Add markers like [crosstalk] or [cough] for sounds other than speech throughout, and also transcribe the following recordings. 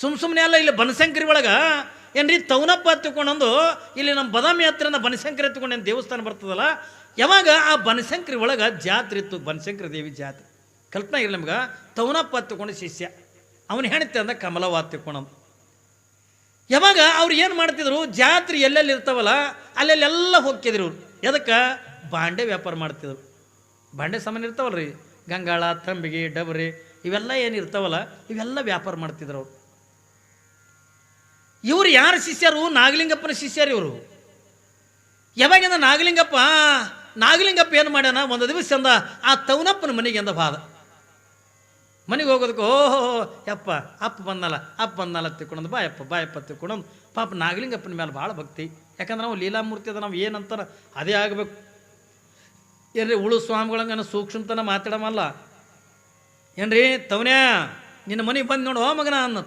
ಸುಮ್ ಸುಮ್ಮನೆ ಅಲ್ಲ, ಇಲ್ಲಿ ಬನಶಂಕರಿ ಒಳಗೆ ಏನ್ರಿ ತವನಪ್ಪ ಹತ್ತಿಕೊಂಡೊಂದು ಇಲ್ಲಿ ನಮ್ಮ ಬದಾಮಿ ಹತ್ತಿರ ಬನಶಂಕರಿ ಏನು ದೇವಸ್ಥಾನ ಬರ್ತದಲ್ಲ, ಯಾವಾಗ ಆ ಬನಶಂಕರಿ ಒಳಗೆ ಜಾತ್ರೆ ಇತ್ತು, ಬನಶಂಕರಿ ದೇವಿ ಜಾತ್ರೆ? ಕಲ್ಪನೆ ಇರಲಿ ನಮ್ಗೆ? ತೌನಪ್ಪ ಹತ್ತಿಕೊಂಡು ಶಿಷ್ಯ, ಅವನು ಹೆಣ್ತಿ ಅಂದ ಕಮಲವ ಹತ್ತಿಕೊಂಡಂದು ಯಾವಾಗ ಅವ್ರು ಏನು ಮಾಡ್ತಿದ್ರು, ಜಾತ್ರೆ ಎಲ್ಲೆಲ್ಲಿ ಇರ್ತಾವಲ್ಲ, ಅಲ್ಲೆಲ್ಲೆಲ್ಲ ಹೋಗ್ತಿದ್ರು ಎದಕ್ಕೆ? ಬಾಂಡೆ ವ್ಯಾಪಾರ ಮಾಡ್ತಿದ್ರು. ಬಾಂಡೆ ಸಾಮಾನು ಇರ್ತಾವಲ್ರಿ, ಗಂಗಾಳ, ತಂಬಿಗೆ, ಡಬರಿ ಇವೆಲ್ಲ ಏನು ಇರ್ತಾವಲ್ಲ, ಇವೆಲ್ಲ ವ್ಯಾಪಾರ ಮಾಡ್ತಿದ್ರು ಅವರು. ಇವ್ರು ಯಾರ ಶಿಷ್ಯರು? ನಾಗಲಿಂಗಪ್ಪನ ಶಿಷ್ಯರು ಇವರು. ಯಾವಾಗಿಂದ ನಾಗಲಿಂಗಪ್ಪ ನಾಗಲಿಂಗಪ್ಪ ಏನು ಮಾಡ್ಯಾನ? ಒಂದು ದಿವಸ ಅಂದ, ಆ ತವನಪ್ಪನ ಮನೆಗೆ ಅಂದ ಬಾದ. ಮನೆಗೆ ಹೋಗೋದಕ್ಕೆ, ಓಹೋ, ಯಪ್ಪ, ಅಪ್ಪ ಬಂದಲ್ಲ ಅಪ್ಪ ಬಂದಲ್ಲ ತಿಕ್ಕೊಂಡ್ ಬಾಯಪ್ಪ ಬಾಯಪ್ಪ ತಿಕ್ಕೊಂಡು ಪಾಪ ನಾಗಲಿಂಗಪ್ಪನ ಮೇಲೆ ಭಾಳ ಭಕ್ತಿ. ಯಾಕಂದ್ರೆ ನಾವು ಲೀಲಾಮೂರ್ತಿ ಅದ, ನಾವು ಏನಂತಾರ, ಅದೇ ಆಗಬೇಕು. ಏನ್ರಿ ಉಳು ಸ್ವಾಮಿಗಳಂಗ ಸೂಕ್ಷ್ಮತನ ಮಾತಾಡಮಲ್ಲ. ಏನ್ರಿ ತವನ್ಯಾ, ನಿನ್ನ ಮನೆಗೆ ಬಂದು ನೋಡು ಮಗನ ಅನ್ನ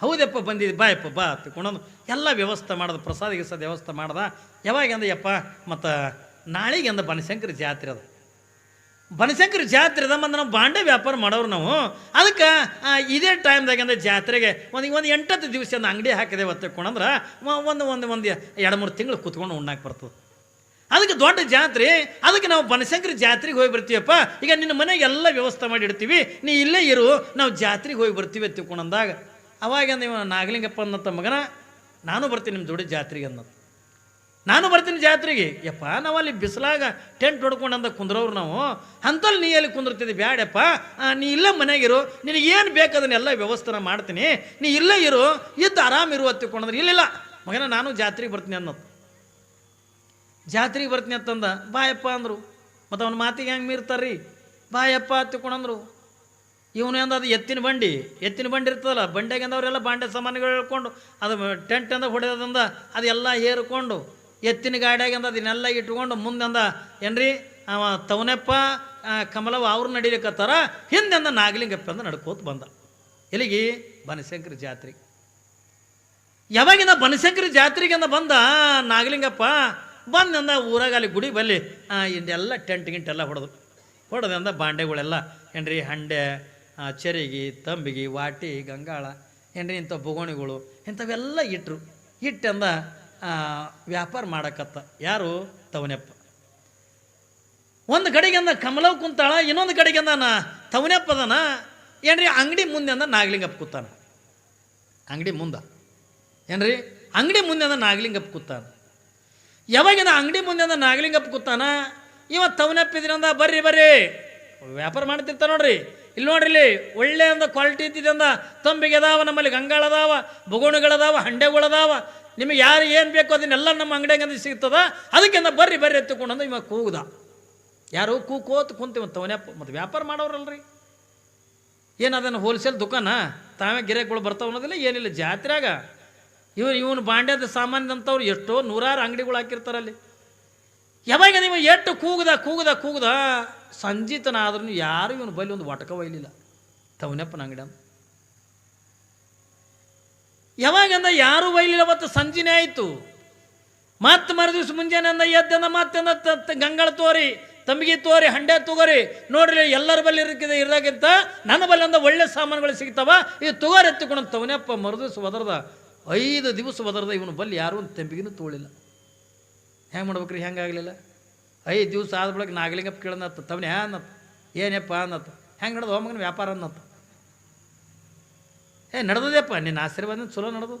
ಹೌದಪ್ಪ ಬಂದಿದ್ದು ಬಾಯಪ್ಪ ಬಾ ತಿಳ್ಕೊಂಡು ಎಲ್ಲ ವ್ಯವಸ್ಥೆ ಮಾಡ್ದೆ ಪ್ರಸಾದ ಗಿಸಾದ ವ್ಯವಸ್ಥೆ ಮಾಡ್ದೆ. ಯಾವಾಗ ಅಂದ, ಯಪ್ಪ, ಮತ್ತು ನಾಳೆಗೆ ಅಂದ ಬನಶಂಕರಿ ಜಾತ್ರೆ ಅದ. ಬನಶಂಕರಿ ಜಾತ್ರೆ ಅದ, ಮತ್ತು ನಾವು ಬಾಂಡೆ ವ್ಯಾಪಾರ ಮಾಡೋರು ನಾವು. ಅದಕ್ಕೆ ಇದೇ ಟೈಮ್ದಾಗ ಅಂದ್ರೆ ಜಾತ್ರೆಗೆ ಒಂದು ಒಂದು ಎಂಟತ್ತು ದಿವಸ ಅಂಗಡಿ ಹಾಕಿದೆ ತಿಕ್ಕೊಂಡಂದ್ರೆ ಒಂದು ಒಂದು ಒಂದು ಎರಡು, ಮೂರು ತಿಂಗಳು ಕುತ್ಕೊಂಡು ಉಣ್ಣಾಕೆ ಬರ್ತದೆ. ಅದಕ್ಕೆ ದೊಡ್ಡ ಜಾತ್ರೆ, ಅದಕ್ಕೆ ನಾವು ಬನಶಂಕರಿ ಜಾತ್ರೆಗೆ ಹೋಗಿ ಬರ್ತೀವಪ್ಪ. ಈಗ ನಿನ್ನ ಮನೆಗೆ ಎಲ್ಲ ವ್ಯವಸ್ಥೆ ಮಾಡಿ ಇಡ್ತೀವಿ. ನೀ ಇಲ್ಲೇ ಇರು, ನಾವು ಜಾತ್ರೆಗೆ ಹೋಗಿ ಬರ್ತೀವಿ ತಿಳ್ಕೊಂಡಂದಾಗ, ಅವಾಗ ನೀವು ನಾಗಲಿಂಗಪ್ಪ ಅನ್ನತ್ತ ಮಗನ, ನಾನು ಬರ್ತೀನಿ ನಿಮ್ಮ ಜೋಡಿ ಜಾತ್ರೆಗೆ ಅನ್ನೋದು. ನಾನು ಬರ್ತೀನಿ ಜಾತ್ರೆಗೆ. ಯಪ್ಪ, ನಾವು ಅಲ್ಲಿ ಬಿಸಿಲಾಗ ಟೆಂಟ್ ಹೊಡ್ಕೊಂಡಂದ ಕುಂದ್ರವ್ರು ನಾವು. ಅಂತಲ್ಲಿ ನೀ ಎಲ್ಲಿ ಕುಂದಿರ್ತಿದ್ದೆ, ಬ್ಯಾಡಪ್ಪ ನೀ ಇಲ್ಲೇ ಮನೆಗಿರು ಏನು ಬೇಕು ಅದನ್ನೆಲ್ಲ ವ್ಯವಸ್ಥೆ ಮಾಡ್ತೀನಿ. ನೀ ಇಲ್ಲೇ ಇರು, ಇದ್ದು ಆರಾಮಿರು ತಿಳ್ಕೊಂಡ್ರೆ ಇಲ್ಲಿಲ್ಲ ಮಗನ, ನಾನು ಜಾತ್ರೆಗೆ ಬರ್ತೀನಿ ಅನ್ನೋದು. ಜಾತ್ರೆಗೆ ಬರ್ತೀನಿ ಅಂತಂದ, ಬಾಯಪ್ಪ ಅಂದರು. ಮತ್ತು ಅವನ ಮಾತಿಗೆ ಹೆಂಗೆ ಮೀರ್ತಾರ್ರಿ? ಬಾಯಪ್ಪ ತಿಳ್ಕೊಂಡಂದ್ರು ಇವನು ಅಂದ ಅದು ಎತ್ತಿನ ಬಂಡಿ. ಎತ್ತಿನ ಬಂಡಿ ಇರ್ತದಲ್ಲ ಬಂಡೆಗೆ ಅವರೆಲ್ಲ ಬಾಂಡೆ ಸಾಮಾನುಗಳು ಹೇಳ್ಕೊಂಡು, ಅದು ಟೆಂಟ್ ಅಂದ ಹೊಡೆಯೋದಂದ ಅದೆಲ್ಲ ಹೇರ್ಕೊಂಡು, ಎತ್ತಿನ ಗಾಡಿಯಾಗ ಅಂದ ಅದನ್ನೆಲ್ಲ ಇಟ್ಕೊಂಡು ಮುಂದೆಂದ ಏನ್ರಿ? ಅವ ತವನೆಪ್ಪ ಕಮಲವ ಅವ್ರು ನಡೀಲಿಕ್ಕತ್ತಾರ ಹಿಂದೆಂದ ನಾಗಲಿಂಗಪ್ಪ ಅಂದ ನಡ್ಕೋತ ಬಂದ. ಎಲ್ಲಿಗೆ? ಬನಶಂಕರ ಜಾತ್ರೆ. ಯಾವಾಗಿಂದ ಬನಶಂಕರಿ ಜಾತ್ರೆಗೆಂದ ಬಂದ ನಾಗಲಿಂಗಪ್ಪ? ಬಂದಂದ ಊರಾಗ ಅಲ್ಲಿ ಗುಡಿ ಬಲ್ಲಿ ಇದೆಲ್ಲ ಟೆಂಟ್ ಗಿಂಟ್ ಎಲ್ಲ ಹೊಡೆದು. ಹೊಡೆದಂದ ಬಾಂಡೆಗಳೆಲ್ಲ, ಏನ್ರಿ, ಹಂಡೆ ಚರಿಗಿ, ತಂಬಿಗಿ, ವಾಟಿ, ಗಂಗಾಳ, ಏನ್ರಿ, ಇಂಥ ಬೊಗೋಣಿಗಳು ಇಂಥವೆಲ್ಲ ಇಟ್ಟರು ಇಟ್ಟಂದ ವ್ಯಾಪಾರ ಮಾಡಕತ್ತ. ಯಾರು? ತವನೆಪ್ಪ. ಒಂದು ಕಡೆಗೆ ಅಂದ ಕಮಲವ್ ಕುಂತಾಳ, ಇನ್ನೊಂದು ಕಡೆಗೆ ಅಂದ ನಾ ತವನೆಪ್ಪದನ ಏನ್ರಿ, ಅಂಗಡಿ ಮುಂದೆ ಅಂದ ನಾಗಲಿಂಗಪ್ಪ ಕೂತಾನ. ಅಂಗಡಿ ಮುಂದೆ. ಏನ್ರಿ, ಅಂಗಡಿ ಮುಂದೆ ಅಂದ ನಾಗಲಿಂಗಪ್ಪ ಕೂತಾನ. ಯಾವಾಗಿಂದ ಅಂಗಡಿ ಮುಂದೆ ಅಂದ ನಾಗಲಿಂಗಪ್ಪ ಕೂತಾನ? ಇವ ತವನಪ್ಪಿದ್ರಂದ ಬರ್ರಿ ಬರ್ರಿ. ವ್ಯಾಪಾರ ಮಾಡ್ತಿರ್ತ ನೋಡ್ರಿ. ಇಲ್ಲಿ ನೋಡ್ರಿ ಇಲ್ಲಿ ಒಳ್ಳೆ ಅಂದ ಕ್ವಾಲಿಟಿ ಇದ್ದಿದೆ ಅಂದ, ತಂಬಿಗೆ ಅದಾವ, ನಮ್ಮಲ್ಲಿ ಗಂಗಾಳ ಅದಾವ ಬೊಗೋಣುಗಳದಾವ ಹಂಡೆಗಳದಾವ ನಿಮಗೆ ಯಾರು ಏನು ಬೇಕು ಅದನ್ನೆಲ್ಲ ನಮ್ಮ ಅಂಗಡಿಯಾಗ ಅಂದ ಸಿಗ್ತದ? ಅದಕ್ಕಿಂತ ಅಂದ, ಬರ್ರಿ ಬರ್ರಿ ಎತ್ತುಕೊಂಡಂದ ಇವ ಕೂಗ್ದ. ಯಾರು ಕೂಕೋತ್ ಮತ್ತು ತವನಪ್ಪ ಮತ್ತು ವ್ಯಾಪಾರ ಮಾಡೋರಲ್ರಿ. ಏನು ಅದನ್ನು ಹೋಲ್ಸೇಲ್ ದುಕಾನ? ತಾವೇ ಗಿರಾಕಿಗಳು ಬರ್ತಾವ ಅನ್ನೋದಿಲ್ಲ, ಏನಿಲ್ಲ. ಜಾತ್ರೆಯಾಗ ಇವ್ರು ಇವನು ಬಾಂಡ್ಯದ ಸಾಮಾನ್ಯದಂಥವ್ರು ಎಷ್ಟೋ ನೂರಾರು ಅಂಗಡಿಗಳು ಹಾಕಿರ್ತಾರಲ್ಲಿ ಯಾವಾಗ ನೀವು ಎಷ್ಟು ಕೂಗದ ಕೂಗದ ಕೂಗದ ಸಂಜಿತನಾದ್ರೂ ಯಾರು ಇವನು ಬಲಿ ಒಂದು ಒಟಕ ಒಯ್ಲಿಲ್ಲ. ತವನಪ್ಪನ ಅಂಗಡಿ ಯಾವಾಗಂದ ಯಾರು ಒಯ್ಲಿಲ್ಲ ಮತ್ತು ಸಂಜಿನೇ ಆಯಿತು. ಮತ್ತೆ ಮರು ದಿವಸ ಮುಂಜಾನೆ ಅಂದ ಎದ್ದಂದ ಮತ್ತೆ ಗಂಗಳ ತೋರಿ, ತಂಬಿಗೆ ತೋರಿ, ಹಂಡೆ ತಗೋರಿ. ನೋಡ್ರಿ, ಎಲ್ಲರ ಬಲ್ಲಿ ಇರಕ್ಕಿದೆ ಇರೋದಕ್ಕಿಂತ ನನ್ನ ಬಲ್ಲಿ ಅಂದ ಒಳ್ಳೆ ಸಾಮಾನುಗಳು ಸಿಗ್ತಾವ, ಇದು ತಗೋರಿ ಎತ್ತಿಕೊಂಡು ತವನಪ್ಪ ಮರು ದಿವಸ ಒದರ್ದ. ಐದು ದಿವಸ ಒದರ್ದ ಇವನು ಬಲ್ಲಿ ಯಾರು ಒಂದು ತಂಬಿಗೆನೂ ತೋಳಿಲ್ಲ. ಹೆಂಗೆ ಮಾಡ್ಬೇಕ್ರಿ, ಹೆಂಗೆ ಆಗಲಿಲ್ಲ? ಐದು ದಿವಸ ಆದ ಬಳಿಕ ನಾಗಲಿಂಗಪ್ಪ ಕೇಳನತ್ತ ತವನೇ ಅನ್ನತ್ತ ಏನಪ್ಪ ಅನ್ನತ್ತ ಹೆಂಗೆ ನಡೆದು ಹೋಮಗನ ವ್ಯಾಪಾರ ಅನ್ನತ್ತ ಏ ನಡೆದದಪ್ಪ ನಿನ್ನ ಆಶೀರ್ವಾದ ಚಲೋ ನಡೆದು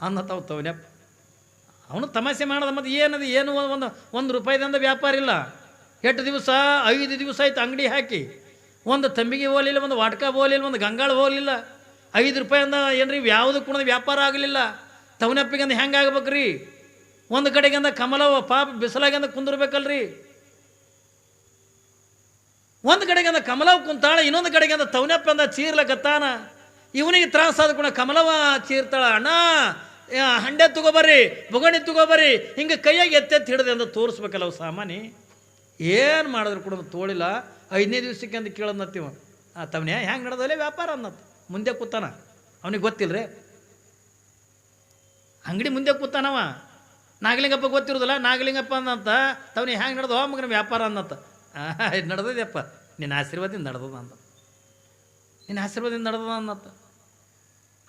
ಅನ್ನತ್ತವ ತವನೇಪ್ಪ. ಅವನು ತಮಾಷೆ ಮಾಡದ ಮತ್ತು ಏನದು, ಏನು ಒಂದು ಒಂದು ರೂಪಾಯಿದಿಂದ ವ್ಯಾಪಾರ ಇಲ್ಲ. ಎಷ್ಟು ದಿವಸ, ಐದು ದಿವಸ ಆಯ್ತು ಅಂಗಡಿ ಹಾಕಿ. ಒಂದು ತಂಬಿಗೆ ಹೋಲಿಲ್ಲ ಒಂದು ವಾಟ್ಕ ಹೋಲಿಲ್ಲ ಒಂದು ಗಂಗಾಳ ಹೋಲಿಲ್ಲ ಐದು ರೂಪಾಯಿ ಅಂದ, ಏನ್ರಿ ಯಾವುದಕ್ಕೆ ಕೂಡ ವ್ಯಾಪಾರ ಆಗಲಿಲ್ಲ. ತವನಪ್ಪಿಗಂದ ಹೆಂಗೆ ಆಗ್ಬೇಕ್ರಿ? ಒಂದು ಕಡೆಗಿಂದ ಕಮಲವ ಪಾಪ ಬಿಸಿಲಾಗಿಂದ ಕುಂದಿರ್ಬೇಕಲ್ರಿ. ಒಂದು ಕಡೆಗಿಂದ ಕಮಲವ ಕುಂತಾಳ, ಇನ್ನೊಂದು ಕಡೆಗಿಂದ ತವನಪ್ಪ ಅಂದ ಚೀರ್ಲಕತ್ತಾನ. ಇವನಿಗೆ ತ್ರಾಸ ಆದ ಕೂಡ ಕಮಲವ ಚೀರ್ತಾಳ, ಅಣ್ಣ ಹಂಡೆ ತಗೋಬರ್ರಿ ಬೊಗಣಿ ತಗೋಬರ್ರಿ ಹಿಂಗೆ ಕೈಯಾಗಿ ಎತ್ತೆತ್ತಿ ಹಿಡ್ದೆ ಅಂತ ತೋರಿಸ್ಬೇಕಲ್ಲ ಅವು ಸಾಮಾನಿ. ಏನು ಮಾಡಿದ್ರು ಕೂಡ ತೋಳಿಲ್ಲ. ಐದನೇ ದಿವ್ಸಕ್ಕೆ ಅಂತ ನತ್ತಿವ ಆ ತವನೇ ಹೆಂಗೆ ನಡೆದಲ್ಲೇ ವ್ಯಾಪಾರ? ಅನ್ನತ್. ಮುಂದೆ ಕೂತಾನ. ಅವನಿಗೆ ರೀ ಅಂಗಡಿ ಮುಂದೆ ಕೂತಾನವ. ನಾಗಲಿಂಗಪ್ಪ ಗೊತ್ತಿರೋದಿಲ್ಲ. ನಾಗಲಿಂಗಪ್ಪ ಅಂದಂತ, ತವನಿಗೆ ಹ್ಯಾಂಗೆ ನಡೆದು ಮಗನ ವ್ಯಾಪಾರ ಅಂದಂತ. ಇದು ನಡೆದದಪ್ಪ ನಿನ್ನ ಆಶೀರ್ವಾದದಿಂದ ನಡೆದದ ಅಂತ ನಿನ್ನ ಆಶೀರ್ವಾದದಿಂದ ನಡೆದದ ಅನ್ನತ್ತ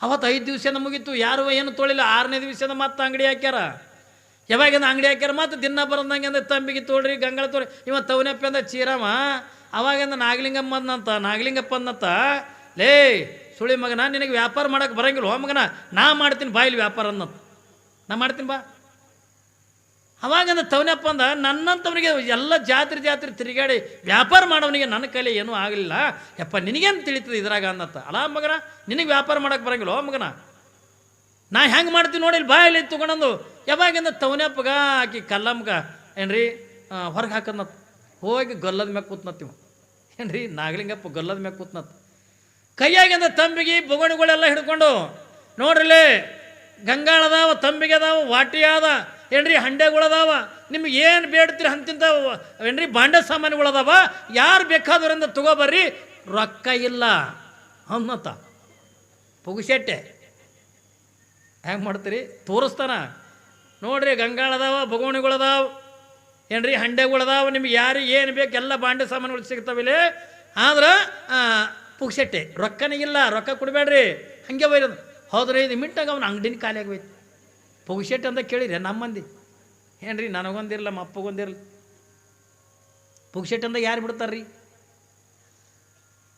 ಅವತ್ತು ಐದು ದಿವಸದ ಮುಗೀತು. ಯಾರು ಏನು ತೊಳಿಲ್ಲ. ಆರನೇ ದಿವಸದ ಮತ್ತೆ ಅಂಗಡಿ ಹಾಕ್ಯಾರ. ಯಾವಾಗಿಂದ ಅಂಗಡಿ ಹಾಕ್ಯಾರ? ಮತ್ತೆ ದಿನ ಬರೋದಂಗೆ ಅಂದ್ರೆ ತಂಬಿಗೆ ತೋಳ್ರಿ, ಗಂಗಳ ತೋಳ್ರಿ. ಇವ ತವನಪ್ಪ ಅಂದ, ಚೀರಮ್ಮ, ಅವಾಗಿಂದ ನಾಗಲಿಂಗಮ್ಮ ಅಂದಂತ, ನಾಗಲಿಂಗಪ್ಪ ಅಂದಂತ, ಲೇ ಸುಳಿ ಮಗನ, ನಿನಗೆ ವ್ಯಾಪಾರ ಮಾಡಕ್ಕೆ ಬರಂಗಿಲ್ಲ, ಹೋ ಮಗನ, ನಾ ಮಾಡ್ತೀನಿ ಬಾ ವ್ಯಾಪಾರ ಅನ್ನ ನಾ ಮಾಡ್ತೀನಿ ಬಾ. ಅವಾಗಂದ ತವನಪ್ಪ ಅಂದ ನನ್ನಂಥವನಿಗೆ ಎಲ್ಲ ಜಾತ್ರೆ ಜಾತ್ರೆ ತಿರುಗಾಡಿ ವ್ಯಾಪಾರ ಮಾಡೋವನಿಗೆ ನನ್ನ ಕೈಲಿ ಏನೂ ಆಗಲಿಲ್ಲ. ಯಪ್ಪ, ನಿನಗೇನು ತಿಳಿತದೆ ಇದ್ರಾಗ ಅನ್ನತ್ತ? ಅಲ್ಲ ಮಗನ, ನಿನಗೆ ವ್ಯಾಪಾರ ಮಾಡಕ್ಕೆ ಬರಂಗಿಲ್ಲ ಓ ಮಗನ. ನಾ ಹೆಂಗೆ ಮಾಡ್ತೀನಿ ನೋಡಿ, ಇಲ್ಲಿ ಬಾಯಲ್ಲಿ ಯಾವಾಗಿಂದ ತವನಪ್ಪಗ, ಆಕಿ ಕಲ್ಲಮ್ಮಗ ಏನ್ರಿ ಹೊರಗೆ ಹಾಕದ್ನತ್ ಹೋಗಿ ಗೊಲ್ಲದ ಮ್ಯಾಗ ಕೂತ್ನತ್ತಿವ ಏನ್ರಿ, ನಾಗಲಿಂಗಪ್ಪ ಗೊಲ್ಲದ ಮ್ಯಾಗ ಕೂತ್ನತ್ ಕೈಯಾಗಿಂದ ತಂಬಿಗೆ ಬೊಗಣಿಗಳೆಲ್ಲ ಹಿಡ್ಕೊಂಡು, ನೋಡ್ರಿಲಿ, ಗಂಗಾಳದಾವ ತಂಬಿಗೆ ಅದಾವ ವಾಟಿ ಅದ ಏನ್ರಿ ಹಂಡೆಗಳದಾವ, ನಿಮ್ಗೆ ಏನು ಬೇಡ್ತೀರಿ ಅಂತಿಂತ ಏನ್ರಿ ಬಾಂಡೆ ಸಾಮಾನುಗಳದಾವ, ಯಾರು ಬೇಕಾದ್ರಿಂದ ತಗೋಬರ್ರಿ ರೊಕ್ಕ ಇಲ್ಲ ಅನ್ನತ ಪುಗುಶೆಟ್ಟೆ. ಹೆಂಗೆ ಮಾಡ್ತೀರಿ? ತೋರಿಸ್ತಾನ. ನೋಡ್ರಿ ಗಂಗಾಳದಾವ, ಬೊಗೋಣಿಗಳದಾವ, ಏನ್ರಿ ಹಂಡೆಗಳದಾವ, ನಿಮ್ಗೆ ಯಾರಿಗೆ ಏನು ಬೇಕು ಎಲ್ಲ ಬಾಂಡೆ ಸಾಮಾನುಗಳು ಸಿಗ್ತಾವಿಲ್ಲ ಆದ್ರೆ ಪುಗ್ಸೆಟ್ಟೆ. ಇಲ್ಲ, ರೊಕ್ಕ ಕೊಡಬೇಡ್ರಿ. ಹಂಗೆ ಬೈರೋದು ಹೌದ್ರಿ, ಇದು ಮಿಂಟಾಗ ಅವ್ನ ಅಂಗಡಿನ ಖಾಲಿ ಆಗೋಯ್ತು ಪುಗ್ಸೆಟ್ಟೆ ಅಂತ ಕೇಳಿರಿ ನಮ್ಮ ಮಂದಿ ಏನ್ರಿ ನನಗೊಂದಿರಲ್ಲ ನಮ್ಮ ಅಪ್ಪಗೊಂದಿರಲ್ಲ ಪುಗ್ಸೆಟ್ಟೆ ಅಂತ ಯಾರು ಬಿಡ್ತಾರ್ರಿ?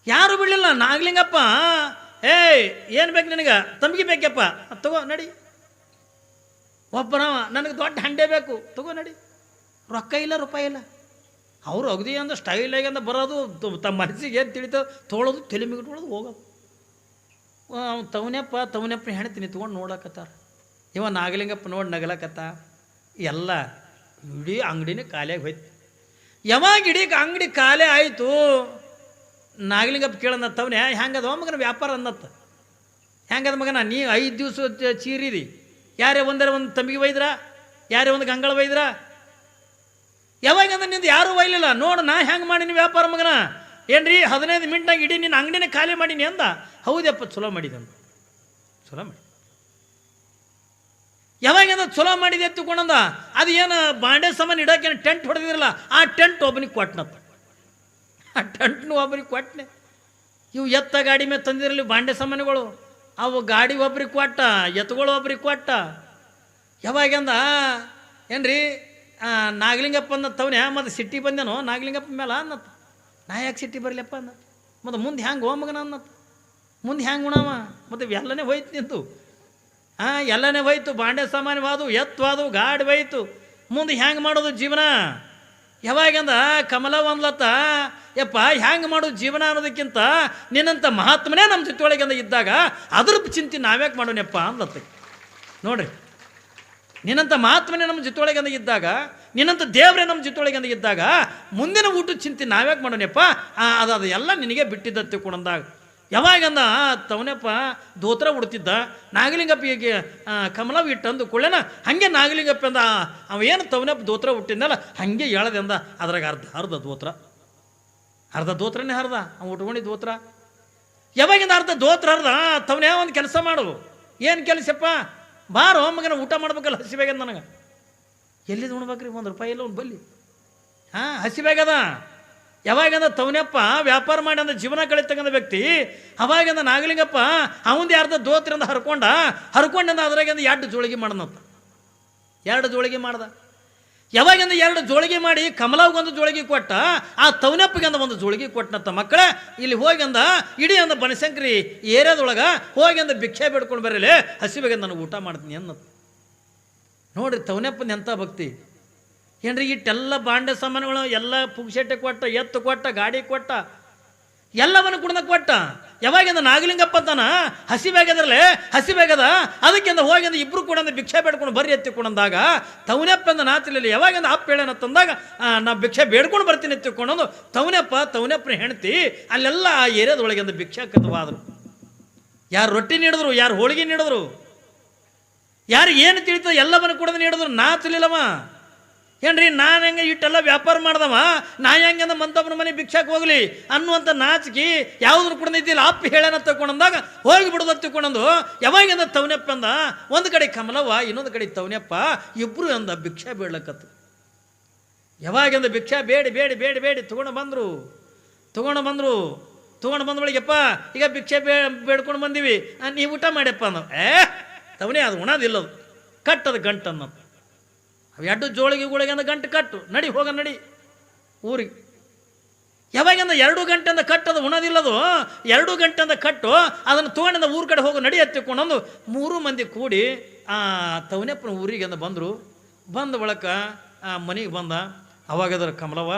ಯಾರು ಬಿಡಲಿಲ್ಲ? ನಾಗ್ಲಿಂಗಪ್ಪ. ಏಯ್, ಏನು ಬೇಕು ನಿನಗೆ? ತಂಬಿಗೆ ಬೇಕಪ್ಪ ತಗೋ, ನಡಿ. ಒಬ್ಬನವ, ನನಗೆ ದೊಡ್ಡ ಹಂಡೆ ಬೇಕು. ತಗೋ, ನಡಿ. ರೊಕ್ಕ ಇಲ್ಲ, ರೂಪಾಯಿ ಇಲ್ಲ. ಅವರು ಅಗದಿ ಅಂದ್ರೆ ಸ್ಟೈಲಾಗಿ ಅಂದ್ರೆ ಬರೋದು ತಮ್ಮ ಮನಸ್ಸಿಗೆ ಏನು ತಿಳಿತೋ ತೊಳೋದು, ತಲೆ ಮಿಗಿಟ್ಕೊಳ್ಳೋದು ಹೋಗೋದು. ಅವ್ನು ತವನಪ್ಪ ತವನಪ್ಪನ ಹೆಣ್ತೀನಿ ತೊಗೊಂಡು ನೋಡಕತ್ತಾರ ಇವ ನಾಗಲಿಂಗಪ್ಪ ನೋಡಿ ನಗಲಕತ್ತ. ಎಲ್ಲ ಇಡೀ ಅಂಗಡಿನೇ ಖಾಲಿಯಾಗಿ ಹೋಯ್ತು. ಯಾವಾಗ ಇಡೀ ಅಂಗಡಿ ಖಾಲಿ ಆಯಿತು, ನಾಗಲಿಂಗಪ್ಪ ಕೇಳಂದ ತವನೇ ಹೆಂಗದ ಮಗನ ವ್ಯಾಪಾರ ಅನ್ನತ್ತ ಹೆಂಗದ ಮಗನ, ನೀ ಐದು ದಿವಸ ಚೀರಿದಿ. ಯಾರೇ ಒಂದರ ಒಂದು ತಂಬಿಗೆ ಒಯ್ದ್ರ, ಯಾರೇ ಒಂದು ಗಂಗಳ ಒಯ್ದ್ರ ಯಾವಾಗಂದ್ರೆ ನಿಂದು ಯಾರೂ ಒಯ್ಲಿಲ್ಲ? ನೋಡು, ನಾ ಹೆಂಗೆ ಮಾಡೀನಿ ವ್ಯಾಪಾರ ಮಗನ? ಏನ್ರಿ, ಹದಿನೈದು ಮಿನಿಟ್ನಾಗ ಇಡೀ ನಿನ್ನ ಅಂಗಡಿನೇ ಖಾಲಿ ಮಾಡೀನಿ ಅಂದ? ಹೌದಪ್ಪ, ಚಲೋ ಮಾಡಿದಂತ ಚಲೋ ಮಾಡಿ ಯಾವಾಗಿಂದ ಚಲೋ ಮಾಡಿದೆ ಎತ್ತುಕೊಂಡಂದ ಅದು? ಏನು ಬಾಂಡೆ ಸಾಮಾನು ಇಡೋಕೇನು ಟೆಂಟ್ ಹೊಡೆದಿರಲ್ಲ ಆ ಟೆಂಟ್ ಒಬ್ಬನಿಗೆ ಕೊಟ್ಟನಪ್ಪ ಆ ಟೆಂಟ್ನು ಒಬ್ಬರಿಗೆ ಕೊಟ್ಟನೆ ಇವು ಎತ್ತ ಗಾಡಿ ಮೇಲೆ ತಂದಿರಲಿ ಬಾಂಡೆ ಸಾಮಾನುಗಳು. ಅವು ಗಾಡಿ ಒಬ್ರಿಗೆ ಕೊಟ್ಟ, ಎತ್ತುಗಳು ಒಬ್ರಿಗೆ ಕೊಟ್ಟ. ಯಾವಾಗಂದ ಏನ್ರಿ ನಾಗಲಿಂಗಪ್ಪ ಅಂದ ತವನೆ ಮತ್ತು ಸಿಟ್ಟಿ ಬಂದೇನೋ? ನಾಗಲಿಂಗಪ್ಪ ಮೇಲೆ ಅನ್ನತ್ತ. ನಾ ಯಾಕೆ ಸಿಟ್ಟಿ ಬರಲಿಯಪ್ಪ ಅನ್ನ ಮತ್ತು ಮುಂದೆ ಹ್ಯಾಂಗೆ ಮಗನ ಅನ್ನತ್ತ? ಮುಂದೆ ಹ್ಯಾಂಗೆ ಉಣವ ಮತ್ತು ಎಲ್ಲನೇ ಹೋಯ್ತು ನಿಂತು ಹಾಂ ಎಲ್ಲನೇ ಹೋಯ್ತು? ಬಾಂಡೆ ಸಾಮಾನ್ಯವಾದವು ವಾದು ಎತ್ತವಾದು, ಗಾಡಿ ಹೋಯ್ತು ಮುಂದೆ ಹ್ಯಾಂಗೆ ಮಾಡೋದು ಜೀವನ? ಯಾವಾಗಂದ ಕಮಲ ಒಂದ್ಲತ್ತ. ಯಪ್ಪ, ಹ್ಯಾಂಗೆ ಮಾಡೋದು ಜೀವನ ಅನ್ನೋದಕ್ಕಿಂತ ನಿನ್ನಂಥ ಮಹಾತ್ಮನೇ ನಮ್ಮ ಜೊತೆ ಒಳಗಿಂದ ಇದ್ದಾಗ ಅದ್ರ ಚಿಂತೆ ನಾವ್ಯಾಕೆ ಮಾಡೋಣಪ್ಪ ಅಂದ್ಲತ್ತ ನೋಡ್ರಿ. ನಿನ್ನಂಥ ಮಹಾತ್ಮನೇ ನಮ್ಮ ಜೊತೆಯೊಳಗೆ ಇದ್ದಾಗ ನಿನ್ನಂಥ ದೇವರೇ ನಮ್ಮ ಜೊತೆಯೊಳಗೆ ಇದ್ದಾಗ, ಮುಂದಿನ ಊಟದ ಚಿಂತೆ ನಾವ್ಯಾಕೆ ಮಾಡೋಣಪ್ಪ? ಅದು ಅದು ಎಲ್ಲ ನಿನಗೆ ಬಿಟ್ಟಿದ್ದತ್ತೆ ಕೊಡಂದಾಗ. ಯಾವಾಗಂದ ತವನಪ್ಪ ದೋತ್ರ ಉಡ್ತಿದ್ದ, ನಾಗಲಿಂಗಪ್ಪಿಗೆ ಕಮಲವ್ ಇಟ್ಟಂದು ಕೊಳ್ಳೇನ, ಹಾಗೆ ನಾಗಲಿಂಗಪ್ಪ ಅಂದ ಅವ ಏನು ತವನಪ್ಪ ದೋತ್ರ ಹುಟ್ಟಿದ್ನಲ್ಲ ಹಾಗೆ ಹೇಳದೆ ಅಂದ, ಅದ್ರಾಗ ಅರ್ಧ ಅರ್ಧ ದೋತ್ರ. ಅರ್ಧ ದೋತ್ರನೇ ಹರ್ದ, ಅವ ಉಟ್ಕೊಂಡಿದ್ದ ದೋತ್ರ. ಯಾವಾಗಿಂದ ಅರ್ಧ ದೋತ್ರ ಹರ್ದ ತವನೇ ಒಂದು ಕೆಲಸ ಮಾಡು. ಏನು ಕೆಲಸಪ್ಪ? ಬಾರೋ ಮಗನ ಊಟ ಮಾಡ್ಬೇಕಲ್ಲ ಹಸಿಬೇಗದ ನನಗೆ. ಎಲ್ಲಿದು ಉಣ್ಬೇಕ್ರಿ ಒಂದು ರೂಪಾಯಿ ಇಲ್ಲ ಒಂದು ಬಲ್ಲಿ. ಹಾಂ ಹಸಿಬೇಗದ ಯಾವಾಗಂದ ತವನಪ್ಪ ವ್ಯಾಪಾರ ಮಾಡಿ ಅಂದ ಜೀವನ ಕಳಿತಕ್ಕಂಥ ವ್ಯಕ್ತಿ, ಅವಾಗಂದ ನಾಗಲಿಂಗಪ್ಪ ಅವಂದು ಯಾರ್ದ ದೋತ್ರಿಂದ ಹರ್ಕೊಂಡ, ಹರ್ಕೊಂಡಂದ ಅದ್ರಾಗಿಂದ ಎರಡು ಜೋಳಿಗೆ ಮಾಡ್ದಂತ ಎರಡು ಜೋಳಿಗೆ ಮಾಡ್ದ. ಯಾವಾಗಿಂದ ಎರಡು ಜೋಳಿಗೆ ಮಾಡಿ ಕಮಲಾವ್ಗೊಂದು ಜೋಳಿಗೆ ಕೊಟ್ಟ, ಆ ತವನಪ್ಪಗಂದ ಒಂದು ಜೋಳಿಗೆ ಕೊಟ್ಟನಂತ ಮಕ್ಕಳೇ, ಇಲ್ಲಿ ಹೋಗಂದ ಇಡೀ ಅಂದ ಬನಶಂಕರಿ ಏರಿಯಾದೊಳಗೆ ಹೋಗಂದ ಭಿಕ್ಷೆ ಬೇಡ್ಕೊಂಡು ಬರಲಿ ಹಸಿವೆಗೆ ನನಗೆ ಊಟ ಮಾಡ್ತೀನಿ ಅನ್ನತ್ ನೋಡ್ರಿ ತವನಪ್ಪನ ಎಂಥ ಭಕ್ತಿ. ಏನ್ರಿ ಇಟ್ಟೆಲ್ಲ ಬಾಂಡೆ ಸಾಮಾನುಗಳು, ಎಲ್ಲ ಪುಗ್ಸೆಟ್ಟೆ ಕೊಟ್ಟ, ಎತ್ತು ಕೊಟ್ಟ, ಗಾಡಿ ಕೊಟ್ಟ, ಎಲ್ಲವನ್ನು ಕುಡ್ದ ಕೊಟ್ಟ. ಯಾವಾಗಿಂದ ನಾಗಲಿಂಗಪ್ಪ ಅಂತಾನ? ಹಸಿಬೇಗದ್ರಲ್ಲೇ ಹಸಿಬೇಗದ ಅದಕ್ಕಿಂದ ಹೋಗಿಂದ ಇಬ್ರು ಕೂಡ ಭಿಕ್ಷೆ ಬೇಡ್ಕೊಂಡು ಬರ್ರಿ ಎತ್ತಿಕೊಂಡಂದಾಗ ತವನೆಪ್ಪ ಅಂದ ನಾತಿಲಿಲ್ಲ ಯಾವಾಗಿಂದ ಅಪ್ಪ ಹೇಳೇನ ತಂದಾಗ ನಾ ಭಿಕ್ಷೆ ಬೇಡ್ಕೊಂಡು ಬರ್ತೀನಿ ಎತ್ತಿಕೊಂಡು ತವನೇಪ್ಪ ತವನೇಪ್ಪನ ಹೆಣ್ತಿ ಅಲ್ಲೆಲ್ಲ ಆ ಏರಿಯಾದೊಳಗಿಂದ ಭಿಕ್ಷೆ ಹಾಕದವಾದ್ರು. ಯಾರು ರೊಟ್ಟಿ ನೀಡಿದ್ರು, ಯಾರು ಹೋಳಿಗೆ ನೀಡಿದ್ರು ಯಾರು ಏನು ತಿಳಿತದೆ ಎಲ್ಲವನ್ನು ಕೂಡ ನೀಡಿದ್ರು ನಾ ಏನ್ರಿ, ನಾನು ಹೆಂಗೆ ಇಟ್ಟೆಲ್ಲ ವ್ಯಾಪಾರ ಮಾಡ್ದವ? ನಾ ಹೆಂಗಂದ ಮಂತಪ್ಪನ ಮನೆ ಭಿಕ್ಷಕ್ಕೆ ಹೋಗ್ಲಿ ಅನ್ನುವಂಥ ನಾಚಿಕೆ ಯಾವುದನ್ನು ಕೂಡ ಇದ್ದಿಲ್ಲ ಅಪ್ಪ ಹೇಳನ ತಗೊಂಡಂದಾಗ ಹೋಗಿ ಬಿಡೋದ ತಗೊಂಡು ಯಾವಾಗಿಂದ ತವನೆಪ್ಪ ಅಂದ ಒಂದು ಕಡೆ ಕಮಲವ್ವ, ಇನ್ನೊಂದು ಕಡೆ ತವನೆಪ್ಪ ಇಬ್ಬರು ಅಂದ ಭಿಕ್ಷೆ ಬೀಳಕತ್ತು ಯಾವಾಗಿಂದ ಭಿಕ್ಷೆ? ಬೇಡಿ ಬೇಡಿ ಬೇಡಿ ಬೇಡಿ, ತಗೊಂಡು ಬಂದರು. ತೊಗೊಂಡು ಬಂದರು. ತೊಗೊಂಡು ಬಂದ ಬಳಿಗೆಪ್ಪ ಈಗ ಭಿಕ್ಷೆ ಬೇ, ಬೇಡ್ಕೊಂಡು ಬಂದೀವಿ. ನೀವು ಊಟ ಮಾಡ್ಯಪ್ಪ ಅಂದ. ಏ, ತವನೇ, ಅದು ಉಣದಿಲ್ಲದು ಕಟ್ಟದ ಗಂಟು ಅನ್ನೋದು ಎರಡು ಜೋಳಿಗೆ ಗುಳಿಗೆ ಅಂದ ಗಂಟು ಕಟ್ಟು. ನಡಿ, ಹೋಗ, ನಡಿ. ಊರಿಗೆ. ಯಾವಾಗಿಂದ ಎರಡು ಗಂಟೆಯಿಂದ ಕಟ್ಟದು ಉಣದಿಲ್ಲದು, ಎರಡು ಗಂಟೆಯಿಂದ ಕಟ್ಟು, ಅದನ್ನು ತೊಗೊಂಡಿಂದ ಊರ ಕಡೆ ಹೋಗು, ನಡಿ ಎತ್ತಿಕೊಂಡಂದು ಮೂರು ಮಂದಿ ಕೂಡಿ ಆ ತವನೆಪ್ಪನ ಊರಿಗೆ ಅಂದ ಬಂದರು. ಬಂದ ಬಳಕ ಆ ಮನೆಗೆ ಬಂದ ಅವಾಗದ್ರ ಕಮಲವ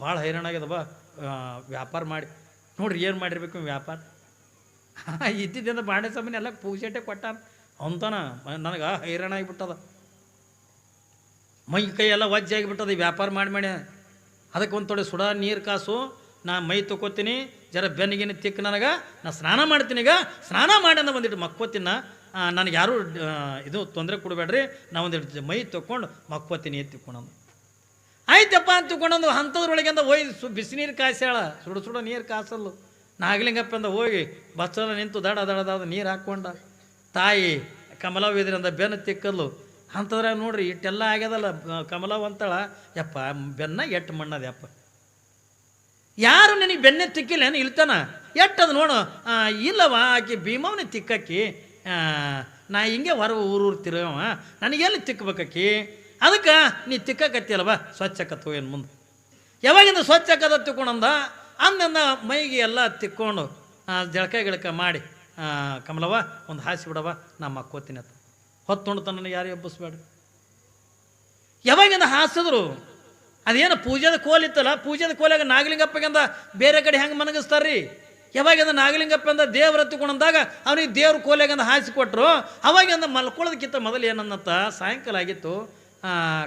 ಭಾಳ ಹೈರಾಣಾಗ್ಯದವ ವ್ಯಾಪಾರ ಮಾಡಿ. ನೋಡ್ರಿ ಏನು ಮಾಡಿರ್ಬೇಕು ವ್ಯಾಪಾರ? [laughs] ಇದ್ದಿದ್ದಿಂದ ಬಾಣೆ ಸಾಮಾನು ಎಲ್ಲ ಪೂಜೆಟೆ ಕೊಟ್ಟಾನ. ಅಂತನ, ನನಗೆ ಹೈರಾಣ ಆಗಿಬಿಟ್ಟದ ಮೈ ಕೈ ಎಲ್ಲ ವಜ್ಜೆ ಆಗಿಬಿಟ್ಟದ ವ್ಯಾಪಾರ ಮಾಡಿ ಮಾಡಿ. ಅದಕ್ಕೆ ಒಂದು ತೊಡೆ ಸುಡ, ನೀರು ಕಾಸು, ನಾ ಮೈ ತೊಗೋತೀನಿ ಜರ ಬೆನ್ನಿಗಿನ ತಿಕ್ಕ ನನಗೆ, ನಾ ಸ್ನಾನ ಮಾಡ್ತೀನಿ ಈಗ, ಸ್ನಾನ ಮಾಡಿ ಅಂದ ಒಂದಿಟ್ಟು ಮಕ್ಕೋತಿನ. ನನಗೆ ಯಾರು ಇದು ತೊಂದರೆ ಕೊಡಬೇಡ್ರಿ, ನಾ ಒಂದಿಟ್ಟು ಮೈ ತೊಗೊಂಡು ಮಕ್ಕೋತೀನಿ ಎತ್ತಿಕೊಂಡು ಆಯ್ತಪ್ಪ ಅಂತ ತಿಳ್ಕೊಂಡಂದು ಅಂಥದ್ರೊಳಗೆ ಅಂದ ಹೋಯ್ ಸು ಬಿಸಿನೀರು ಕಾಯಿಸ್ಯಾಳ ಸುಡು ಸುಡು ನೀರು ಕಾಸಲ್ಲು. ನಾಗಲಿಂಗಪ್ಪ ಅಂದ ಹೋಗಿ ಬಸ್ಸಲ್ಲ ನಿಂತು ದಡ ದಡದಾದ ದಡ ನೀರು ಹಾಕ್ಕೊಂಡ ತಾಯಿ ಕಮಲವಿದ್ರಿಂದ ಬೆನ್ನು ತಿಕ್ಕಲ್ಲು ಅಂಥದ್ರಾಗ ನೋಡ್ರಿ ಇಟ್ಟೆಲ್ಲ ಆಗ್ಯದಲ್ಲ ಕಮಲ ಅಂತಳ ಯಪ್ಪ, ಬೆನ್ನ ಎಟ್ಟು ಮಣ್ಣದ ಯಪ್ಪ. ಯಾರು ನಿನಗೆ ಬೆನ್ನೆ ತಿಕ್ಕಿಲ್ಲ ಏನು? ಇಲ್ತಾನ? ಎಟ್ಟದು ನೋಡು. ಇಲ್ಲವ ಆಕಿ ಭೀಮವನೇ ತಿಕ್ಕಕ್ಕಿ? ನಾ ಹಿಂಗೆ ಹೊರ ಊರೂರು ತಿರುಗವ ನನಗೆಲ್ಲಿ ತಿಕ್ಕಬೇಕಕ್ಕಿ ಅದಕ್ಕೆ ನೀ ತಿಕ್ಕಕತ್ತಿಯಲ್ವ ಸ್ವಚ್ಛ ಕತ್ತು ಏನು ಮುಂದೆ. ಯಾವಾಗಿಂದ ಸ್ವಚ್ಛ ಕದ ತಿಕ್ಕೊಂಡಂದ? ಅಂದ ಮೈಗೆ ಎಲ್ಲ ತಿಕ್ಕೊಂಡು ಜಳಕ ಗಿಳಕ ಮಾಡಿ ಕಮಲವ ಒಂದು ಹಾಸಿ ಬಿಡವ ನಾ ಮಕ್ಕೋತೀನಿ ಹೊತ್ತೊಂಡು ನನಗೆ ಯಾರು ಎಬ್ಬಿಸ್ಬೇಡ ಯಾವಾಗಿಂದ ಹಾಸಿದ್ರು? ಅದೇನು ಪೂಜೆದ ಕೋಲ್ ಇತ್ತಲ್ಲ, ಪೂಜೆದ ಕೋಲಾಗ ನಾಗಲಿಂಗಪ್ಪಗಿಂದ ಬೇರೆ ಕಡೆ ಹೆಂಗೆ ಮನಗಿಸ್ತಾರ್ರಿ? ಯಾವಾಗಿಂದ ನಾಗಲಿಂಗಪ್ಪ ಅಂದ, ದೇವ್ರ ಹತ್ತಿಕೊಂಡಂದಾಗ ಅವನಿಗೆ ದೇವ್ರ ಕೋಲೆಗಂದ ಹಾಸಿ ಕೊಟ್ಟರು ಅವಾಗಿಂದ ಮಲ್ಕೊಳ್ಳೋದಕ್ಕಿಂತ ಮೊದಲು ಏನನ್ನತ್ತ ಸಾಯಂಕಾಲ ಆಗಿತ್ತು.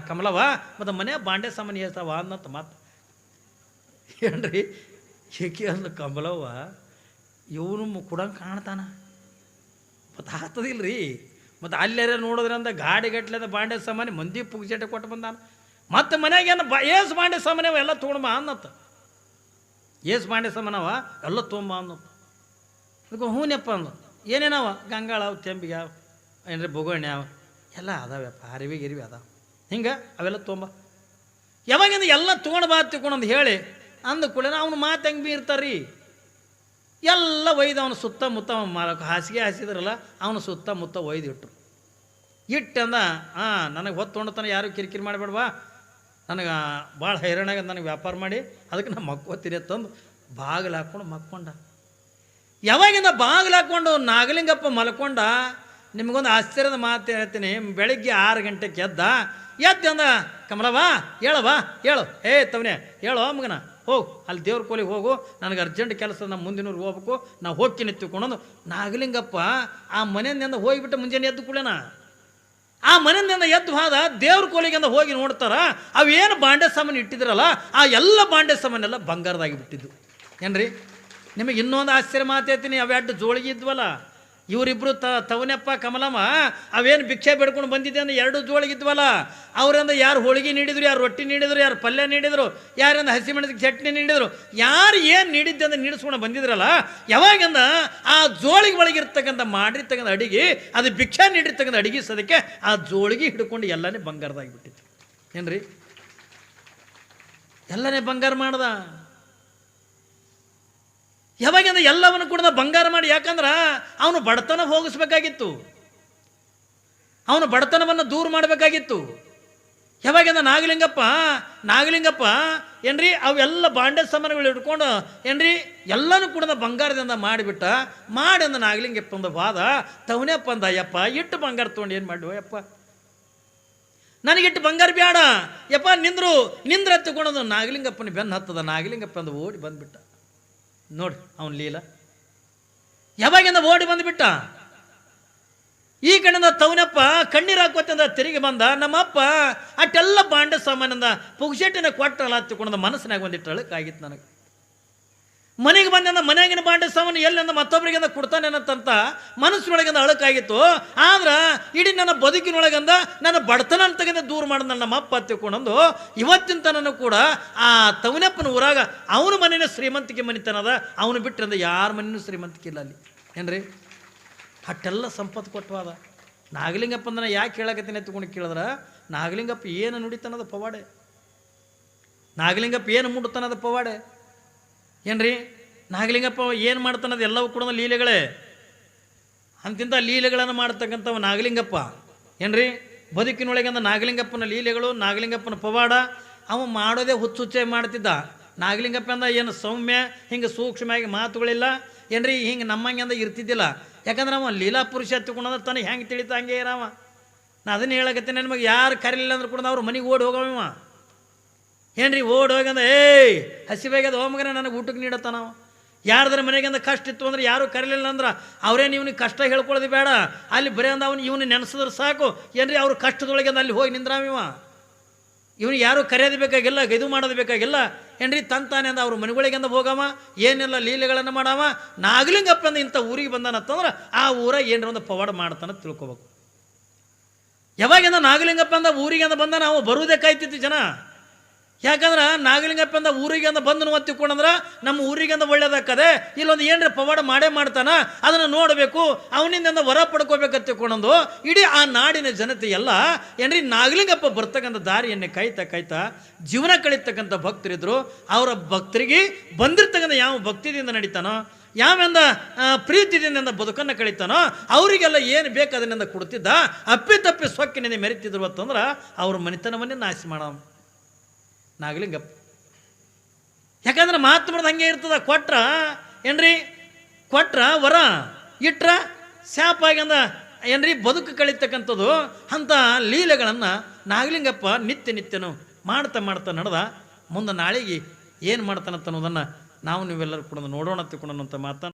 ಕಮಲವ ಮತ್ತು ಮನೆ ಬಾಂಡೆ ಸಾಮಾನು ಹೇಳ್ತಾವ ಅನ್ನತ್ತ ಮಾತು. ಏನ್ರಿ? ಏಕೆ ಅಂದ ಕಮಲವ್ವ, ಇವನು ಕೂಡ ಕಾಣ್ತಾನ. ಮತ್ತು ಹತ್ತದಿಲ್ರಿ ಮತ್ತು ಅಲ್ಲಾರ ನೋಡೋದ್ರಿಂದ ಗಾಡಿ ಗಟ್ಟಲೆದ ಬಾಂಡೆ ಸಾಮಾನು ಮಂದಿ ಪುಗ್ಜೆಟೆ ಕೊಟ್ಟು ಬಂದಾನ. ಮತ್ತು ಮನೆಗೇನು ಬ ಏಸ್ ಬಾಂಡೆ ಸಾಮಾನ್ಯವ ಎಲ್ಲ ತೊಗೊಂಡ್ಬ ಅನ್ನತ್ತ. ಏಸು ಬಾಂಡೆ ಸಾಮಾನವ ಎಲ್ಲ ತೊಗೊಂಬ ಅನ್ನತ್ತ. ಅದಕ್ಕೆ ಹೂನಪ್ಪ ಅಂದ, ಏನೇನವ? ಗಂಗಾಳ ಅವು, ತೆಂಬಿಗೆ ಅವ, ಏನ್ರಿ ಅವ, ಎಲ್ಲ ಅದಾವ್ಯಪ್ಪ, ಅರಿವಿ ಗಿರಿವಿ ಅದಾವ. ಹಿಂಗೆ ಅವೆಲ್ಲ ತೊಂಬ ಯಾವಾಗಿಂದ ಎಲ್ಲ ತೊಗೊಂಡು ಬಾ ತಿಳ್ಕೊಂಡಂದು ಹೇಳಿ, ಅಂದ ಕೂಡ ಅವನು ಮಾತು ಹೆಂಗೆ ಬಿ ಇರ್ತಾರ್ರಿ ಎಲ್ಲ ಒಯ್ದು ಅವನು ಸುತ್ತಮುತ್ತ ಹಾಸಿಗೆ ಹಾಸಿದ್ರಲ್ಲ, ಅವನು ಸುತ್ತಮುತ್ತ ಒಯ್ದು ಇಟ್ರು. ಇಟ್ಟಂದ ಹಾಂ ನನಗೆ ಹೊತ್ತೊಂಡತನ ಯಾರು ಕಿರಿಕಿರಿ ಮಾಡಬೇಡವಾ? ನನಗೆ ಭಾಳ ಹೈರಾಣಾಗ ನನಗೆ ವ್ಯಾಪಾರ ಮಾಡಿ, ಅದಕ್ಕೆ ನಾನು ಮಕ್ಕೋತೀನಿ ಅಂತಂದು ಬಾಗಿಲು ಹಾಕ್ಕೊಂಡು ಮಕ್ಕೊಂಡ. ಯಾವಾಗಿಂದ ಬಾಗಿಲು ಹಾಕ್ಕೊಂಡು ನಾಗಲಿಂಗಪ್ಪ ಮಲ್ಕೊಂಡ, ನಿಮಗೊಂದು ಆಶ್ಚರ್ಯದ ಮಾತು ಹೇಳ್ತೀನಿ, ಬೆಳಗ್ಗೆ ಆರು ಗಂಟೆಗೆ ಎದ್ದ. ಎದ್ದ ಅಂದ ಕಮಲವಾ ಹೇಳವಾ ಹೇಳು. ಏ ತವನೇ ಹೇಳೋ ಮಗನ. ಹೋಗು, ಅಲ್ಲಿ ದೇವ್ರ ಕೋಲಿಗೆ ಹೋಗು, ನನಗೆ ಅರ್ಜೆಂಟ್ ಕೆಲಸ ನಮ್ಮ ಮುಂದಿನವ್ರಿಗೆ ಹೋಗ್ಬೇಕು, ನಾವು ಹೋಗ್ತೀನಿ ತಿಳ್ಕೊಂಡು ನಾಗಲಿಂಗಪ್ಪ, ಆ ಮನೆಯಿಂದ ಹೋಗಿಬಿಟ್ಟು ಮುಂಜಾನೆ ಎದ್ದು ಕೂಡ ಆ ಮನೆಯಿಂದ ಎದ್ದು ಹೋದ, ದೇವ್ರ ಕೋಲಿಗೆಂದ ಹೋಗಿ ನೋಡ್ತಾರ ಅವೇನು ಬಾಂಡೆ ಸಾಮಾನು ಇಟ್ಟಿದ್ರಲ್ಲ, ಆ ಎಲ್ಲ ಬಾಂಡೆ ಸಾಮಾನೆಲ್ಲ ಬಂಗಾರದಾಗಿ ಬಿಟ್ಟಿದ್ದು. ಏನ್ರಿ? ನಿಮಗೆ ಇನ್ನೊಂದು ಆಶ್ಚರ್ಯ ಮಾತೇತೀನಿ ಅವೆರಡು ಜೋಳಿಗೆ ಇದ್ವಲ್ಲ? ಇವರಿಬ್ರು ತ ತವನಪ್ಪ, ಕಮಲಮ್ಮ, ಅವೇನು ಭಿಕ್ಷೆ ಬೇಡ್ಕೊಂಡು ಬಂದಿದ್ದೆ ಅಂದ್ರೆ ಎರಡು ಜೋಳಿಗೆ ಇದ್ವಲ್ಲ? ಅವರಿಂದ ಯಾರು ಹೋಳಿಗೆ ನೀಡಿದ್ರು, ಯಾರು ರೊಟ್ಟಿ ನೀಡಿದ್ರು, ಯಾರು ಪಲ್ಯ ನೀಡಿದರು ಯಾರಿಂದ ಹಸಿಮೆಣಸಿಗೆ ಚಟ್ನಿ ನೀಡಿದರು, ಯಾರು ಏನು ನೀಡಿದ್ದೆ ಅಂದ್ರೆ ನೀಡಿಸ್ಕೊಂಡು ಬಂದಿದ್ರಲ್ಲ, ಯಾವಾಗಿಂದ ಆ ಜೋಳಿಗೆ ಒಳಗಿರ್ತಕ್ಕಂಥ ಮಾಡಿರ್ತಕ್ಕಂಥ ಅಡಿಗೆ, ಅದು ಭಿಕ್ಷೆ ನೀಡಿರ್ತಕ್ಕಂಥ ಅಡಿಗೆ ಸದಕ್ಕೆ ಆ ಜೋಳಿಗೆ ಹಿಡ್ಕೊಂಡು ಎಲ್ಲನೇ ಬಂಗಾರದಾಗಿ ಬಿಟ್ಟಿತ್ತು. ಏನ್ರಿ? ಎಲ್ಲನೇ ಬಂಗಾರ ಮಾಡ್ದ? ಯಾವಾಗಿಂದ ಎಲ್ಲವನ್ನು ಕೂಡ ಬಂಗಾರ ಮಾಡಿ, ಯಾಕಂದ್ರೆ ಅವನು ಬಡತನ ಹೋಗಿಸ್ಬೇಕಾಗಿತ್ತು ಅವನು ಬಡತನವನ್ನು ದೂರ ಮಾಡಬೇಕಾಗಿತ್ತು. ಯಾವಾಗಿಂದ ನಾಗಲಿಂಗಪ್ಪ ನಾಗಲಿಂಗಪ್ಪ, ಏನ್ರಿ, ಅವೆಲ್ಲ ಬಾಂಡೆ ಸಾಮಾನುಗಳು ಹಿಡ್ಕೊಂಡು, ಏನ್ರಿ, ಎಲ್ಲನೂ ಕೂಡ ಬಂಗಾರದಿಂದ ಮಾಡಿಬಿಟ್ಟ, ಮಾಡಿ ಅಂದ ನಾಗಲಿಂಗಪ್ಪ ಒಂದು ವಾದ, ತವನೇಪ್ಪ ಅಂದ, ಅಯ್ಯಪ್ಪ, ಇಟ್ಟು ಬಂಗಾರ ತೊಗೊಂಡು ಏನು ಮಾಡುವ ಯಪ್ಪ ನನಗಿಟ್ಟು ಬಂಗಾರ ಬೇಡ ಯಪ್ಪ ನಿಂದ್ರು ನಿಂದ್ರ ತಗೊಂಡು ನಾಗಲಿಂಗಪ್ಪನ ಬೆನ್ನು ಹತ್ತದ, ನಾಗಲಿಂಗಪ್ಪ ಅಂದು ಓಡಿ ಬಂದ್ಬಿಟ್ಟ. ನೋಡಿ, ಅವನ ಲೀಲ. ಯಾವಾಗಿಂದ ಓಡಿ ಬಂದ್ಬಿಟ್ಟ? ಈ ಕಡೆಯಿಂದ ತವನಪ್ಪ, ಕಣ್ಣೀರು ಹಾಕೋತಂದ ತಿರುಗಿ ಬಂದ, ನಮ್ಮಪ್ಪ ಅಟ್ಟೆಲ್ಲ ಬಾಂಡ ಸಾಮಾನಿಂದ ಪುಗ್ಸೆಟ್ಟಿನ ಕೊಟ್ಟಲ್ಲ ಹತ್ತಿಕೊಂಡ ಮನಸ್ಸಿನಾಗ ಒಂದಿಟ್ಟು ಅಳಕಾಗಿತ್ತು ನನಗೆ. ಮನೆಗೆ ಬಂದ ಮನೆಯಾಗಿನ ಬಾಂಡೆ ಸಾಮಾನು ಎಲ್ಲಿಂದ ಮತ್ತೊಬ್ಬರಿಗಿಂದ ಅನ್ನತಂತ ಮನಸ್ಸಿನೊಳಗಿಂದ ಅಳಕಾಗಿತ್ತು. ಆದ್ರೆ ಇಡೀ ನನ್ನ ಬದುಕಿನೊಳಗಿಂದ ನನ್ನ ಬಡತನ ಅಂತಗಿಂದ ದೂರ ಮಾಡಿದ ನನ್ನ ಅಪ್ಪ ತಿಳ್ಕೊಂಡಂದು ಇವತ್ತಿನ ತನನು ಕೂಡ ಆ ತವನಪ್ಪನ ಊರಾಗ ಅವನ ಮನೇನ ಶ್ರೀಮಂತಿಕೆ ಮನಿತನದ ಅವನು ಬಿಟ್ಟರಿಂದ ಯಾರ ಮನೆಯೂ ಶ್ರೀಮಂತಿಕೆ ಇಲ್ಲ ಅಲ್ಲಿ. ಏನ್ರಿ? ಅಟ್ಟೆಲ್ಲ ಸಂಪತ್ತು ಕೊಟ್ಟವಾದ ನಾಗಲಿಂಗಪ್ಪ ಅಂದ್ರೆ ಯಾಕೆ ಹೇಳಕತ್ತೀನಿ ಎತ್ಕೊಂಡು ಕೇಳಿದ್ರೆ, ನಾಗಲಿಂಗಪ್ಪ ಏನು ನುಡಿತನದ ಪವಾಡೆ? ನಾಗಲಿಂಗಪ್ಪ ಏನು ಮುಡುತ್ತಾನದ ಪವಾಡೆ? ಏನ್ರಿ? ನಾಗಲಿಂಗಪ್ಪ ಏನು ಮಾಡ್ತಾನದು ಎಲ್ಲವೂ ಕೂಡ ಲೀಲೆಗಳೇ? ಅಂತಿಂಥ ಲೀಲೆಗಳನ್ನು ಮಾಡ್ತಕ್ಕಂಥವ ನಾಗಲಿಂಗಪ್ಪ. ಏನ್ರಿ? ಬದುಕಿನೊಳಗೆ ಅಂದ ನಾಗಲಿಂಗಪ್ಪನ ಲೀಲೆಗಳು, ನಾಗಲಿಂಗಪ್ಪನ ಪವಾಡ, ಅವ ಮಾಡೋದೇ ಹುಚ್ಚುಚ್ಚೆ ಮಾಡ್ತಿದ್ದ. ನಾಗಲಿಂಗಪ್ಪ ಅಂದ ಏನು ಸೌಮ್ಯ, ಹಿಂಗೆ ಸೂಕ್ಷ್ಮವಾಗಿ ಮಾತುಗಳಿಲ್ಲ. ಏನ್ರಿ, ಹಿಂಗೆ ನಮ್ಮಂಗೆ ಅಂದ ಇರ್ತಿದ್ದಿಲ್ಲ. ಯಾಕಂದ್ರೆ ಅವ ಲೀಲಾ ಪುರುಷ ಹತ್ತಿಕೊಂಡ್ರೆ ತನಗೆ ಹೆಂಗೆ ತಿಳಿತಾ ಹಂಗೆ ಇರವ ನಾ ಅದನ್ನು ಹೇಳಕತ್ತೀನಿ ನಿಮಗೆ ಯಾರು ಕರೀಲಿಲ್ಲ ಅಂದ್ರೆ ಕೂಡ ಅವ್ರು ಮನೆಗೆ ಓಡಿ ಹೋಗವ ಏನ್ರಿ ಓಡಿ ಹೋಗಂದ? ಏಯ್ ಹಸಿವಾಗ್ಯದ ಹೋಮಗನ ನನಗೆ ಊಟಕ್ಕೆ ನೀಡತ್ತ ನಾವು. ಯಾರ್ದ್ರ ಮನೆಗಿಂದ ಕಷ್ಟ ಇತ್ತು ಅಂದ್ರೆ ಯಾರು ಕರೀಲಿಲ್ಲ ಅಂದ್ರೆ ಅವ್ರೇನು ಇವನಿಗೆ ಕಷ್ಟ ಹೇಳ್ಕೊಳ್ಳೋದು ಬೇಡ. ಅಲ್ಲಿ ಬರೀ ಅಂದ ಅವನು ಇವನು ನೆನೆಸಿದ್ರೆ ಸಾಕು. ಏನ್ರಿ ಅವ್ರ ಕಷ್ಟದೊಳಗೆ ಅಲ್ಲಿ ಹೋಗಿ ನಿಂದ್ರಾಮಿವ ಇವನು ಯಾರು ಕರೆಯೋದು ಬೇಕಾಗಿಲ್ಲ ಇದು ಮಾಡೋದು ಬೇಕಾಗಿಲ್ಲ. ಏನ್ರಿ ತಂತಾನೆ ಅಂದ ಅವ್ರ ಮನೆಗಳಿಗೆಂದ ಹೋಗವ, ಏನೆಲ್ಲ ಲೀಲೆಗಳನ್ನು ಮಾಡವ. ನಾಗಲಿಂಗಪ್ಪಂದ ಇಂಥ ಊರಿಗೆ ಬಂದಾನತ್ತಂದ್ರೆ ಆ ಊರ ಏನರ ಒಂದು ಪವಾಡ ಮಾಡ್ತಾನೆ ತಿಳ್ಕೊಬೇಕು. ಯಾವಾಗಿಂದ ನಾಗಲಿಂಗಪ್ಪ ಅಂದ ಊರಿಗೆ ಅಂದ ಬಂದ ನಾವು ಬರುವುದೇ ಕಾಯ್ತಿತ್ತು ಜನ. ಯಾಕಂದ್ರೆ ನಾಗಲಿಂಗಪ್ಪ ಅಂದ ಊರಿಗೆ ಅಂದ ಬಂದು ನಾವು ನಮ್ಮ ಊರಿಗೆ ಅಂದ ಒಳ್ಳೇದಾಕದೆ ಇಲ್ಲೊಂದು ಏನ್ರ ಪವಾಡ ಮಾಡೇ ಮಾಡ್ತಾನ? ಅದನ್ನು ನೋಡಬೇಕು. ಅವನಿಂದ ವರ ಪಡ್ಕೋಬೇಕಂತ ತಿಳ್ಕೊಂಡಂದು ಇಡೀ ಆ ನಾಡಿನ ಜನತೆ ಎಲ್ಲ, ಏನ್ರಿ ನಾಗಲಿಂಗಪ್ಪ ಬರ್ತಕ್ಕಂಥ ದಾರಿಯನ್ನೇ ಕಾಯ್ತಾ ಕಾಯ್ತಾ ಜೀವನ ಕಳೀತಕ್ಕಂಥ ಭಕ್ತರಿದ್ರು. ಅವರ ಭಕ್ತರಿಗೆ ಬಂದಿರ್ತಕ್ಕಂಥ ಯಾವ ಭಕ್ತಿದಿಂದ ನಡೀತಾನೋ ಯಾವೆಂದ ಪ್ರೀತಿದಿಂದ ಬದುಕನ್ನು ಕಳೀತಾನೋ, ಅವರಿಗೆಲ್ಲ ಏನು ಬೇಕು ಅದನ್ನಿಂದ ಕೊಡ್ತಿದ್ದ ಅಪ್ಪಿತಪ್ಪಿ ಸೊಕ್ಕಿನಿಂದ ಮೆರಿತಿದ್ರು ಅಂತಂದ್ರೆ ಅವ್ರ ಮನೆತನವನ್ನೇ ನಾಶ ಮಾಡ ನಾಗಲಿಂಗಪ್ಪ ಯಾಕಂದ್ರೆ ಮಹಾತ್ಮರದ್ದು ಹಂಗೆ ಇರ್ತದ, ಕೊಟ್ರ, ಏನ್ರಿ? ಕೊಟ್ರ, ವರ, ಇಟ್ರ, ಶಾಪ ಆಗ್ಯಂದ ಏನ್ರಿ? ಬದುಕು ಕಳೀತಕ್ಕಂಥದ್ದು, ಅಂಥ ಲೀಲೆಗಳನ್ನು ನಾಗಲಿಂಗಪ್ಪ ನಿತ್ಯ ನಿತ್ಯನು ಮಾಡ್ತಾ ಮಾಡ್ತಾ ನಡೆದ. ಮುಂದೆ ನಾಳೆಗೆ ಏನು ಮಾಡ್ತಾನಂತ ಅನ್ನೋದನ್ನು ನಾವು ನೀವೆಲ್ಲರೂ ಕೂಡ ನೋಡೋಣ ಅಂತ ಮಾತನ್ನು